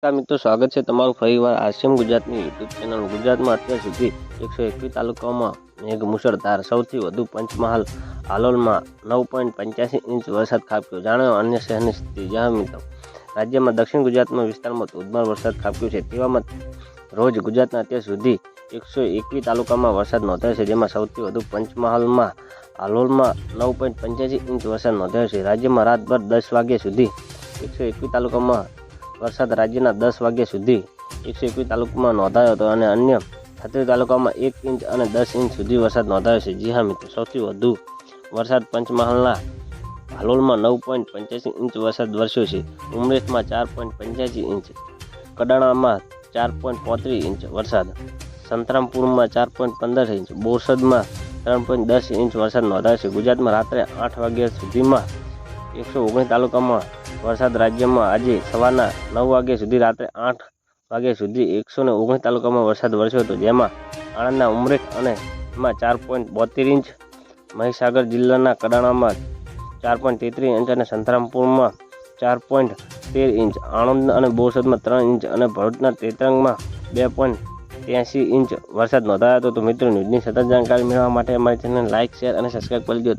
મિત્રો, સ્વાગત છે તમારું ફરીવાર આરસીએમ ગુજરાતની યુટ્યુબ ચેનલ ગુજરાતમાં અત્યાર સુધી એકસો એકવીસ તાલુકાઓમાં મેઘ મુશળધાર સૌથી વધુ પંચમહાલ હાલોલમાં નવ પોઈન્ટ પંચ્યાસી ઇંચ વરસાદ ખાબક્યો. જાણો અન્ય શહેરની સ્થિતિ. જ્યાં મિત્રો, રાજ્યમાં દક્ષિણ ગુજરાતના વિસ્તારમાં ધોધમાર વરસાદ ખાબક્યો છે. તેવામાં રોજ ગુજરાતના અત્યાર સુધી એકસો એકવીસ તાલુકામાં વરસાદ નોંધાયો છે, જેમાં સૌથી વધુ પંચમહાલમાં હાલોલમાં નવ પોઈન્ટ પંચ્યાસી ઇંચ વરસાદ નોંધાયો છે. રાજ્યમાં રાતભર દસ વાગ્યા સુધી એકસો એકવીસ તાલુકામાં વરસાદ રાજ્યના દસ વાગ્યા સુધી એકસો એકવીસ તાલુકામાં નોંધાયો હતો અને અન્ય છત્રીસ તાલુકામાં એક ઇંચ અને દસ ઇંચ સુધી વરસાદ નોંધાયો છે. જી હા, મિત્રો, સૌથી વધુ વરસાદ પંચમહાલના હાલોલમાં નવ પોઈન્ટ પંચ્યાસી ઇંચ વરસાદ વરસ્યો છે. ઉમરેઠમાં ચાર પોઈન્ટ પંચ્યાસી ઇંચ, કડાણામાં ચાર પોઈન્ટ પોત્રીસ ઇંચ વરસાદ, સંતરામપુરમાં ચાર પોઈન્ટ પંદર ઇંચ, બોરસદમાં ત્રણ પોઈન્ટ દસ ઇંચ વરસાદ નોંધાયો છે. ગુજરાતમાં રાત્રે આઠ વાગ્યા સુધીમાં એકસો ઓગણીસ તાલુકામાં વરસાદ રાજ્યમાં આજે સવારના નવ વાગ્યા સુધી રાત્રે આઠ વાગ્યા સુધી એકસો ને ઓગણીસ તાલુકામાં વરસાદ વરસ્યો હતો, જેમાં આણંદના ઉમરેઠ અને એમાં ચાર પોઈન્ટ બોતેર ઇંચ, મહીસાગર જિલ્લાના કડાણામાં ચાર પોઈન્ટ તેત્રીસ ઇંચ અને સંતરામપુરમાં ચાર પોઈન્ટ તેર ઇંચ, આણંદ અને બોરસદમાં ત્રણ ઇંચ અને ભરૂચના તેતરંગમાં બે પોઈન્ટ ત્યાંસી ઇંચ વરસાદ નોંધાયો હતો. તો મિત્રો, ન્યૂઝની સતત જાણકારી મેળવવા માટે અમારી ચેનલ લાઇક શેર અને સબસ્ક્રાઈબ કરી દો.